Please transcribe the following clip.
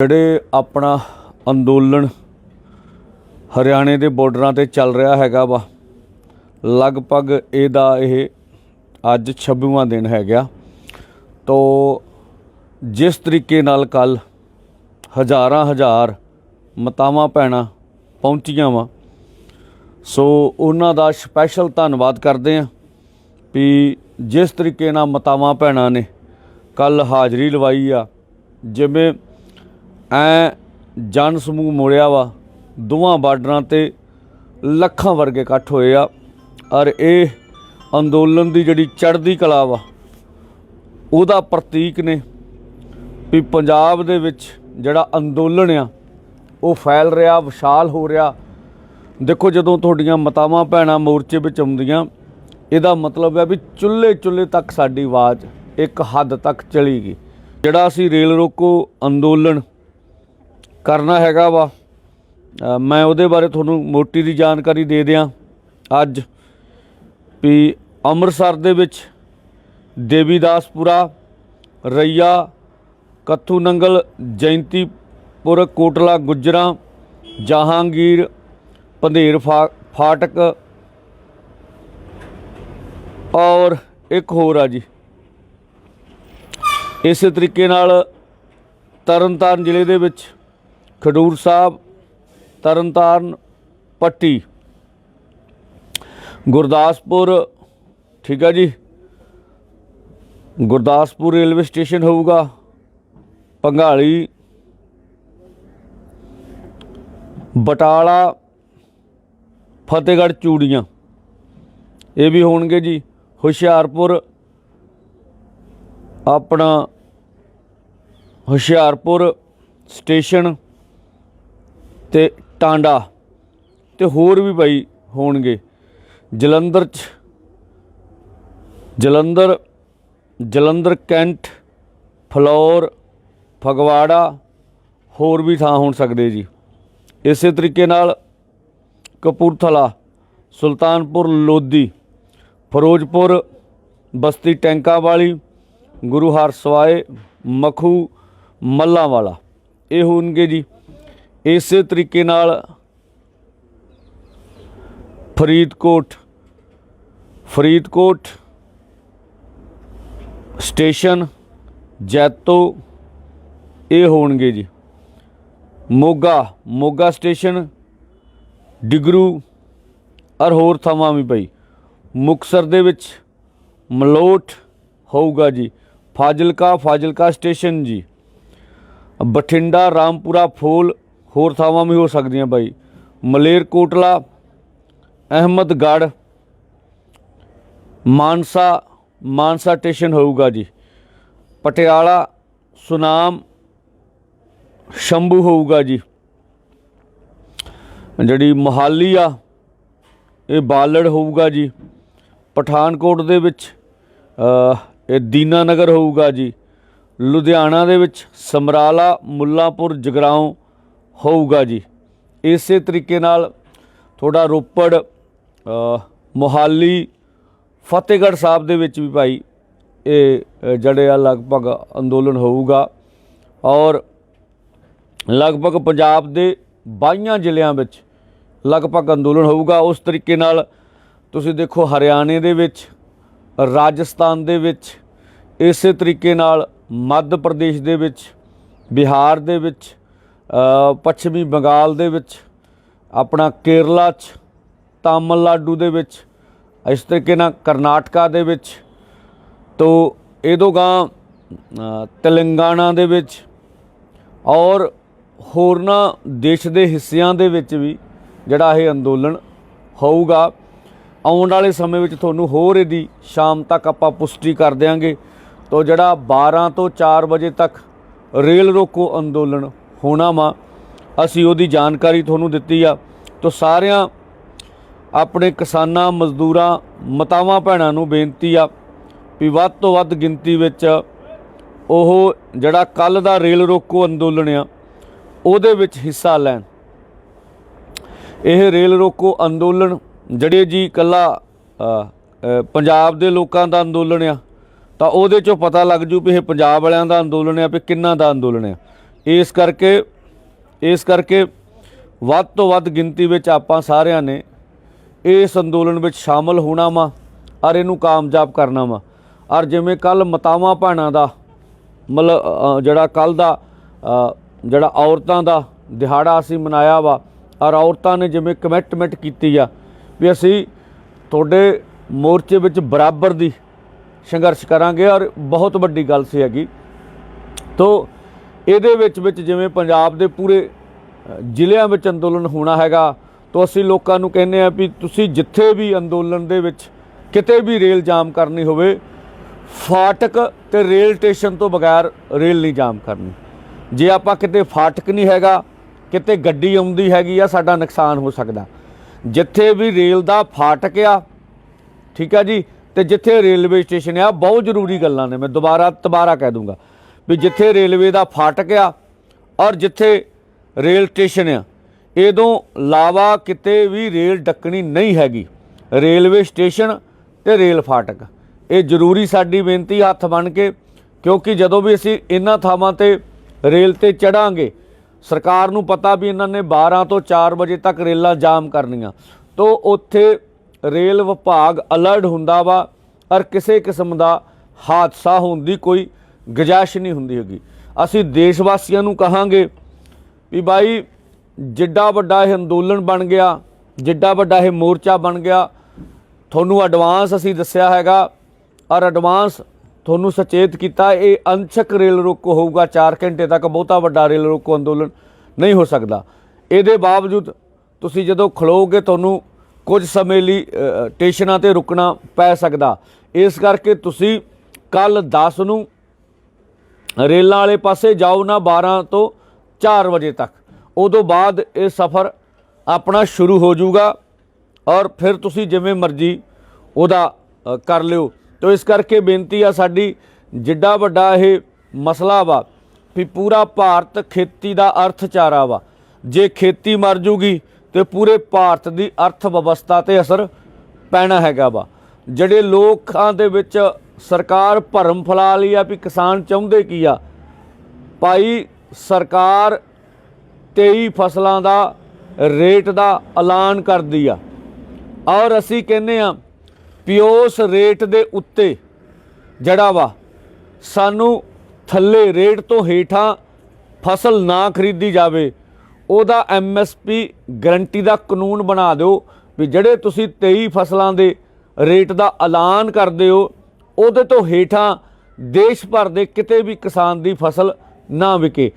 ਜਿਹੜੇ ਆਪਣਾ ਅੰਦੋਲਨ ਹਰਿਆਣੇ ਦੇ ਬਾਰਡਰਾਂ ਤੇ ਚੱਲ ਰਿਹਾ ਹੈਗਾ ਵਾ, ਲਗਭਗ ਇਹਦਾ ਇਹ ਅੱਜ 26ਵਾਂ ਦਿਨ ਹੈਗਾ। ਤੋ ਜਿਸ ਤਰੀਕੇ ਨਾਲ ਕੱਲ ਹਜ਼ਾਰਾਂ ਹਜ਼ਾਰ ਮਤਾਵਾਂ ਭੈਣਾਂ ਪਹੁੰਚੀਆਂ ਵਾ, ਸੋ ਉਹਨਾਂ ਦਾ ਸਪੈਸ਼ਲ ਧੰਨਵਾਦ ਕਰਦੇ ਆ ਵੀ ਜਿਸ ਤਰੀਕੇ ਨਾਲ ਮਤਾਵਾਂ ਭੈਣਾਂ ਨੇ ਕੱਲ ਹਾਜ਼ਰੀ ਲਵਾਈ ਆ, ਜਿਵੇਂ ਐ ਜਨ ਸਮੂਹ ਮੋੜਿਆ ਵਾ, ਦੋਵਾਂ ਬਾਰਡਰਾਂ ਤੇ ਲੱਖਾਂ ਵਰਗੇ ਇਕੱਠ ਹੋਏ ਆ। ਔਰ ਇਹ ਅੰਦੋਲਨ ਦੀ ਜਿਹੜੀ ਚੜ੍ਹਦੀ ਕਲਾ ਵਾ, ਉਹਦਾ ਪ੍ਰਤੀਕ ਨੇ ਵੀ ਪੰਜਾਬ ਦੇ ਵਿੱਚ ਜਿਹੜਾ ਅੰਦੋਲਨ ਆ, ਉਹ ਫੈਲ ਰਿਹਾ, ਵਿਸ਼ਾਲ ਹੋ ਰਿਹਾ। ਦੇਖੋ ਜਦੋਂ ਤੁਹਾਡੀਆਂ ਮਤਾਵਾਂ ਭੈਣਾਂ ਮੋਰਚੇ ਵਿੱਚ ਆਉਂਦੀਆਂ, ਇਹਦਾ ਮਤਲਬ ਹੈ ਵੀ ਚੁੱਲ੍ਹੇ ਚੁੱਲ੍ਹੇ ਤੱਕ ਸਾਡੀ ਆਵਾਜ਼ ਇੱਕ ਹੱਦ ਤੱਕ ਚਲੀ ਗਈ। ਜਿਹੜਾ ਅਸੀਂ ਰੇਲ ਰੋਕੋ ਅੰਦੋਲਨ ਕਰਨਾ ਹੈਗਾ ਵਾ। ਮੈਂ ਉਹਦੇ ਬਾਰੇ ਤੁਹਾਨੂੰ ਮੋਟੀ ਦੀ ਜਾਣਕਾਰੀ ਦੇ ਦਿਆਂ। ਅੱਜ ਵੀ ਅੰਮ੍ਰਿਤਸਰ ਦੇ ਵਿੱਚ ਦੇਵੀਦਾਸਪੁਰਾ, ਰਈਆ ਕੱਥੂ ਨੰਗਲ ਜੈਂਤੀਪੁਰ, ਕੋਟਲਾ, ਗੁਜਰਾਂ, ਜਹਾਂਗੀਰ, ਪੰਧੇਰ ਫਾ- ਫਾਟਕ ਔਰ ਇੱਕ ਹੋਰ ਆ ਜੀ। ਇਸੇ ਤਰੀਕੇ ਨਾਲ ਤਰਨਤਾਰਨ ਜ਼ਿਲ੍ਹੇ ਦੇ ਵਿੱਚ ਖਡੂਰ ਸਾਹਿਬ, ਤਰਨਤਾਰਨ, ਪੱਟੀ। ਗੁਰਦਾਸਪੁਰ, ਠੀਕ ਆ ਜੀ। ਗੁਰਦਾਸਪੁਰ ਰੇਲਵੇ ਸਟੇਸ਼ਨ ਹੋਊਗਾ ਪੰਘਾਲੀ ਬਟਾਲਾ, ਫਤਿਹਗੜ੍ਹ ਚੂੜੀਆਂ। ਇਹ ਵੀ ਹੋਣਗੇ ਜੀ। ਹੁਸ਼ਿਆਰਪੁਰ, ਆਪਣਾ ਹੁਸ਼ਿਆਰਪੁਰ ਸਟੇਸ਼ਨ। ਤੇ ਟਾਂਡਾ ਤੇ ਹੋਰ ਵੀ ਭਾਈ ਹੋਣਗੇ। ਜਲੰਧਰ ਚ ਜਲੰਧਰ ਜਲੰਧਰ, ਕੈਂਟ, ਫਲੌਰ, ਫਗਵਾੜਾ ਹੋਰ ਵੀ ਥਾਂ ਹੋਣ ਸਕਦੇ ਜੀ। ਇਸੇ ਤਰੀਕੇ ਨਾਲ ਕਪੂਰਥਲਾ, ਸੁਲਤਾਨਪੁਰ, ਲੋਧੀ, ਫਿਰੋਜ਼ਪੁਰ, ਬਸਤੀ ਟੈਂਕਾਂ ਵਾਲੀ ਗੁਰੂ ਹਰਸਵਾਏ ਮਖੂ ਮੱਲਾਂ ਵਾਲਾ ਇਹ ਹੋਣਗੇ ਜੀ। ਇਸੇ ਤਰੀਕੇ ਨਾਲ ਫਰੀਦਕੋਟ ਫਰੀਦਕੋਟ ਸਟੇਸ਼ਨ ਜੈਤੋ, ਇਹ ਹੋਣਗੇ ਜੀ। ਮੋਗਾ ਮੋਗਾ ਸਟੇਸ਼ਨ, ਡਿਗਰੂ, ਔਰ ਹੋਰ ਥਾਵਾਂ ਵੀ ਪਈ ਮੁਕਸਰ ਦੇ ਵਿੱਚ ਮਲੋਟ ਹੋਊਗਾ ਜੀ। ਫਾਜ਼ਿਲਕਾ ਫਾਜ਼ਿਲਕਾ ਸਟੇਸ਼ਨ ਜੀ। ਬਠਿੰਡਾ, ਰਾਮਪੁਰਾ, ਫੋਲ ਹੋਰ ਥਾਵਾਂ ਵੀ ਹੋ ਸਕਦੀਆਂ ਬਾਈ। ਮਲੇਰਕੋਟਲਾ ਅਹਿਮਦਗੜ੍ਹ, ਮਾਨਸਾ ਮਾਨਸਾ ਸਟੇਸ਼ਨ ਹੋਊਗਾ ਜੀ। ਪਟਿਆਲਾ, ਸੁਨਾਮ, ਸ਼ੰਭੂ ਹੋਊਗਾ ਜੀ। ਜਿਹੜੀ ਮੋਹਾਲੀ ਆ, ਇਹ ਬਾਲੜ ਹੋਊਗਾ ਜੀ। ਪਠਾਨਕੋਟ ਦੇ ਵਿੱਚ ਇਹ ਦੀਨਾ ਨਗਰ ਹੋਊਗਾ ਜੀ। ਲੁਧਿਆਣਾ ਦੇ ਵਿੱਚ ਸਮਰਾਲਾ, ਮੁੱਲਾਂਪੁਰ, ਜਗਰਾਉਂ ਹੋਊਗਾ ਜੀ। ਇਸੇ ਤਰੀਕੇ ਨਾਲ ਥੋੜਾ ਰੋਪੜ ਮੋਹਾਲੀ, ਫਤਿਹਗੜ੍ਹ ਸਾਹਿਬ ਦੇ ਵਿੱਚ ਵੀ ਭਾਈ ਇਹ ਜਿਹੜੇ ਆ ਲਗਭਗ ਅੰਦੋਲਨ ਹੋਊਗਾ ਔਰ ਲਗਭਗ ਪੰਜਾਬ ਦੇ 22 ਜ਼ਿਲ੍ਹਿਆਂ ਵਿੱਚ ਲਗਭਗ ਅੰਦੋਲਨ ਹੋਊਗਾ। ਉਸ ਤਰੀਕੇ ਨਾਲ ਤੁਸੀਂ ਦੇਖੋ ਹਰਿਆਣੇ ਦੇ ਵਿੱਚ, ਰਾਜਸਥਾਨ ਦੇ ਵਿੱਚ, ਇਸੇ ਤਰੀਕੇ ਨਾਲ ਮੱਧ ਪ੍ਰਦੇਸ਼ ਦੇ ਵਿੱਚ, ਬਿਹਾਰ ਦੇ ਵਿੱਚ ਪੱਛਮੀ ਬੰਗਾਲ ਦੇ ਵਿੱਚ ਆਪਣਾ ਕੇਰਲਾ 'ਚ ਤਾਮਿਲਨਾਡੂ ਦੇ ਵਿੱਚ ਇਸ ਤਰੀਕੇ ਨਾਲ ਕਰਨਾਟਕਾ ਦੇ ਵਿੱਚ ਤੋ ਇਹਦੋਗਾਂ ਅ, ਤੇਲੰਗਾਨਾ ਦੇ ਵਿੱਚ ਔਰ ਹੋਰਨਾਂ ਦੇਸ਼ ਦੇ ਹਿੱਸਿਆਂ ਦੇ ਵਿੱਚ ਵੀ ਜਿਹੜਾ ਇਹ ਅੰਦੋਲਨ ਹੋਊਗਾ। ਆਉਣ ਵਾਲੇ ਸਮੇਂ ਵਿੱਚ ਤੁਹਾਨੂੰ ਹੋਰ ਇਹਦੀ ਸ਼ਾਮ ਤੱਕ ਆਪਾਂ ਪੁਸ਼ਟੀ ਕਰ ਦਿਆਂਗੇ। ਤੋ ਜਿਹੜਾ 12 ਤੋਂ 4 ਵਜੇ ਤੱਕ ਰੇਲ ਰੋਕੋ ਅੰਦੋਲਨ ਹੋਣਾ ਵਾ। ਅਸੀਂ ਉਹਦੀ ਜਾਣਕਾਰੀ ਤੁਹਾਨੂੰ ਦਿੱਤੀ ਆ। ਤੋ ਸਾਰਿਆਂ ਆਪਣੇ ਕਿਸਾਨਾਂ, ਮਜ਼ਦੂਰਾਂ, ਮਤਾਵਾਂ, ਭੈਣਾਂ ਨੂੰ ਬੇਨਤੀ ਆ ਵੀ ਵੱਧ ਤੋਂ ਵੱਧ ਗਿਣਤੀ ਵਿੱਚ ਉਹ ਜਿਹੜਾ ਕੱਲ ਦਾ ਰੇਲ ਰੋਕੋ ਅੰਦੋਲਨ ਆ, ਉਹਦੇ ਵਿੱਚ ਹਿੱਸਾ ਲੈਣ। ਇਹ ਰੇਲ ਰੋਕੋ ਅੰਦੋਲਨ ਜਿਹੜੇ ਜੀ ਕੱਲਾ ਪੰਜਾਬ ਦੇ ਲੋਕਾਂ ਦਾ ਅੰਦੋਲਨ ਆ, ਤਾਂ ਉਹਦੇ ਚੋਂ ਪਤਾ ਲੱਗ ਜੂ ਵੀ ਇਹ ਪੰਜਾਬ ਵਾਲਿਆਂ ਦਾ ਅੰਦੋਲਨ ਆ ਵੀ ਕਿੰਨਾ ਦਾ ਅੰਦੋਲਨ ਆ। ਇਸ ਕਰਕੇ ਇਸ ਕਰਕੇ ਵੱਧ ਤੋਂ ਵੱਧ ਗਿਣਤੀ ਵਿੱਚ ਆਪਾਂ ਸਾਰਿਆਂ ਨੇ ਇਸ ਅੰਦੋਲਨ ਵਿੱਚ ਸ਼ਾਮਲ ਹੋਣਾ ਵਾ ਔਰ ਇਹਨੂੰ ਕਾਮਯਾਬ ਕਰਨਾ ਵਾ। ਔਰ ਜਿਵੇਂ ਕੱਲ ਮਤਾਵਾਂ ਭੈਣਾਂ ਦਾ, ਮਤਲਬ ਜਿਹੜਾ ਕੱਲ ਦਾ ਜਿਹੜਾ ਔਰਤਾਂ ਦਾ ਦਿਹਾੜਾ ਅਸੀਂ ਮਨਾਇਆ ਵਾ, ਔਰ ਔਰਤਾਂ ਨੇ ਜਿਵੇਂ ਕਮਿਟਮੈਂਟ ਕੀਤੀ ਆ ਵੀ ਅਸੀਂ ਤੁਹਾਡੇ ਮੋਰਚੇ ਵਿੱਚ ਬਰਾਬਰ ਦੀ ਸੰਘਰਸ਼ ਕਰਾਂਗੇ ਔਰ ਬਹੁਤ ਵੱਡੀ ਗੱਲ ਸੀ ਹੈਗੀ। ਤੋ ਇਹਦੇ ਵਿੱਚ ਵਿੱਚ ਜਿਵੇਂ ਪੰਜਾਬ ਦੇ ਪੂਰੇ ਜ਼ਿਲ੍ਹਿਆਂ ਵਿੱਚ ਅੰਦੋਲਨ ਹੋਣਾ ਹੈਗਾ, ਤਾਂ ਅਸੀਂ ਲੋਕਾਂ ਨੂੰ ਕਹਿੰਦੇ ਆ ਵੀ ਤੁਸੀਂ ਜਿੱਥੇ ਵੀ ਅੰਦੋਲਨ ਦੇ ਵਿੱਚ ਕਿਤੇ ਵੀ ਰੇਲ ਜਾਮ ਕਰਨੀ ਹੋਵੇ, ਫਾਟਕ ਤੇ ਰੇਲ ਸਟੇਸ਼ਨ ਤੋਂ ਬਗੈਰ ਰੇਲ ਨਹੀਂ ਜਾਮ ਕਰਨੀ। ਜੇ ਆਪਾਂ ਕਿਤੇ ਫਾਟਕ ਨਹੀਂ ਹੈਗਾ, ਕਿਤੇ ਗੱਡੀ ਆਉਂਦੀ ਹੈਗੀ ਆ, ਸਾਡਾ ਨੁਕਸਾਨ ਹੋ ਸਕਦਾ। ਜਿੱਥੇ ਵੀ ਰੇਲ ਦਾ ਫਾਟਕ ਆ, ਠੀਕ ਆ ਜੀ, ਤੇ ਜਿੱਥੇ ਰੇਲਵੇ ਸਟੇਸ਼ਨ ਆ, ਬਹੁਤ ਜ਼ਰੂਰੀ ਗੱਲਾਂ ਨੇ, ਮੈਂ ਦੁਬਾਰਾ ਦੁਬਾਰਾ ਕਹਿ ਦੂੰਗਾ। ਵੀ ਜਿੱਥੇ ਰੇਲਵੇ ਦਾ ਫਾਟਕ ਆ ਔਰ ਜਿੱਥੇ ਰੇਲ ਸਟੇਸ਼ਨ ਆ ਇਹਦੋਂ ਲਾਵਾ ਕਿਤੇ ਵੀ ਰੇਲ ਡੱਕਣੀ ਨਹੀਂ ਹੈਗੀ। ਰੇਲਵੇ ਸਟੇਸ਼ਨ ਤੇ ਰੇਲ ਫਾਟਕ। ਇਹ ਜ਼ਰੂਰੀ ਸਾਡੀ ਬੇਨਤੀ ਹੱਥ ਬਣ ਕੇ, ਕਿਉਂਕਿ ਜਦੋਂ ਵੀ ਅਸੀਂ ਇਹਨਾਂ ਥਾਵਾਂ ਤੇ ਰੇਲ ਤੇ ਚੜਾਂਗੇ, ਸਰਕਾਰ ਨੂੰ ਪਤਾ ਵੀ ਇਹਨਾਂ ਨੇ 12 ਤੋਂ 4 ਵਜੇ ਤੱਕ ਰੇਲਾਂ ਜਾਮ ਕਰਨੀਆਂ। ਤੋਂ ਉੱਥੇ ਰੇਲ ਵਿਭਾਗ ਅਲਰਟ ਹੁੰਦਾ ਵਾ, ਔਰ ਕਿਸੇ ਕਿਸਮ ਦਾ ਹਾਦਸਾ ਹੋਣ ਦੀ ਕੋਈ ਗੁਜਾਇਸ਼ ਨਹੀਂ ਹੁੰਦੀ ਹੈਗੀ। ਅਸੀਂ ਦੇਸ਼ ਵਾਸੀਆਂ ਨੂੰ ਕਹਾਂਗੇ ਵੀ ਬਾਈ, ਜਿੱਡਾ ਵੱਡਾ ਇਹ ਅੰਦੋਲਨ ਬਣ ਗਿਆ, ਜਿੱਡਾ ਵੱਡਾ ਇਹ ਮੋਰਚਾ ਬਣ ਗਿਆ, ਤੁਹਾਨੂੰ ਐਡਵਾਂਸ ਅਸੀਂ ਦੱਸਿਆ ਹੈਗਾ, ਔਰ ਐਡਵਾਂਸ ਤੁਹਾਨੂੰ ਸੁਚੇਤ ਕੀਤਾ, ਇਹ ਅੰਸ਼ਕ ਰੇਲ ਰੋਕੋ ਹੋਊਗਾ 4 ਘੰਟੇ ਤੱਕ ਬਹੁਤਾ ਵੱਡਾ ਰੇਲ ਰੋਕੋ ਅੰਦੋਲਨ ਨਹੀਂ ਹੋ ਸਕਦਾ। ਇਹਦੇ ਬਾਵਜੂਦ ਤੁਸੀਂ ਜਦੋਂ ਖਲੋਗੇ, ਤੁਹਾਨੂੰ ਕੁਝ ਸਮੇਂ ਲਈ ਸਟੇਸ਼ਨਾਂ ਤੇ ਰੁਕਣਾ ਪੈ ਸਕਦਾ। ਇਸ ਕਰਕੇ ਤੁਸੀਂ ਕੱਲ 10 ਨੂੰ ਰੇਲਾਂ ਵਾਲੇ ਪਾਸੇ ਜਾਓ ਨਾ 12 ਤੋਂ 4 ਵਜੇ ਤੱਕ। ਉਦੋਂ ਬਾਅਦ ਇਹ ਸਫ਼ਰ ਆਪਣਾ ਸ਼ੁਰੂ ਹੋ ਜਾਊਗਾ ਔਰ ਫਿਰ ਤੁਸੀਂ ਜਿਵੇਂ ਮਰਜ਼ੀ ਉਹਦਾ ਕਰ ਲਿਓ। ਤੋ ਇਸ ਕਰਕੇ ਬੇਨਤੀ ਆ ਸਾਡੀ, ਜਿੱਡਾ ਵੱਡਾ ਇਹ ਮਸਲਾ ਵਾ ਵੀ ਪੂਰਾ ਭਾਰਤ ਖੇਤੀ ਦਾ ਅਰਥਚਾਰਾ ਵਾ। ਜੇ ਖੇਤੀ ਮਰ ਜੂਗੀ ਤੇ ਪੂਰੇ ਭਾਰਤ ਦੀ ਅਰਥ ਵਿਵਸਥਾ ਤੇ ਅਸਰ ਪੈਣਾ ਹੈਗਾ ਵਾ। ਜਿਹੜੇ ਲੋਕਾਂ ਦੇ ਵਿੱਚ ਸਰਕਾਰ ਭਰਮ ਫੈਲਾ ਲਈ ਆ ਵੀ ਕਿਸਾਨ ਚਾਹੁੰਦੇ ਕੀ ਆ? ਭਾਈ, ਸਰਕਾਰ 23 ਫਸਲਾਂ ਦਾ ਰੇਟ ਦਾ ਐਲਾਨ ਕਰਦੀ ਆ। ਔਰ ਅਸੀਂ ਕਹਿੰਦੇ ਆ, ਪਿਓਸ ਰੇਟ ਦੇ ਉੱਤੇ ਜਿਹੜਾ ਵਾ, ਸਾਨੂੰ ਥੱਲੇ ਰੇਟ ਤੋਂ ਹੇਠਾਂ ਫਸਲ ਨਾ ਖਰੀਦੀ ਜਾਵੇ, ਉਹਦਾ ਐਮਐਸਪੀ ਗਰੰਟੀ ਦਾ ਕਾਨੂੰਨ ਬਣਾ ਦਿਓ ਵੀ ਜਿਹੜੇ ਤੁਸੀਂ 23 ਫਸਲਾਂ ਦੇ ਰੇਟ ਦਾ ਐਲਾਨ ਕਰਦੇ ਹੋ ਉਹਦੇ ਤੋਂ ਹੇਠਾਂ ਦੇਸ਼ ਭਰ ਦੇ ਕਿਤੇ ਵੀ ਕਿਸਾਨ ਦੀ ਫਸਲ ਨਾ ਵਿਕੇ।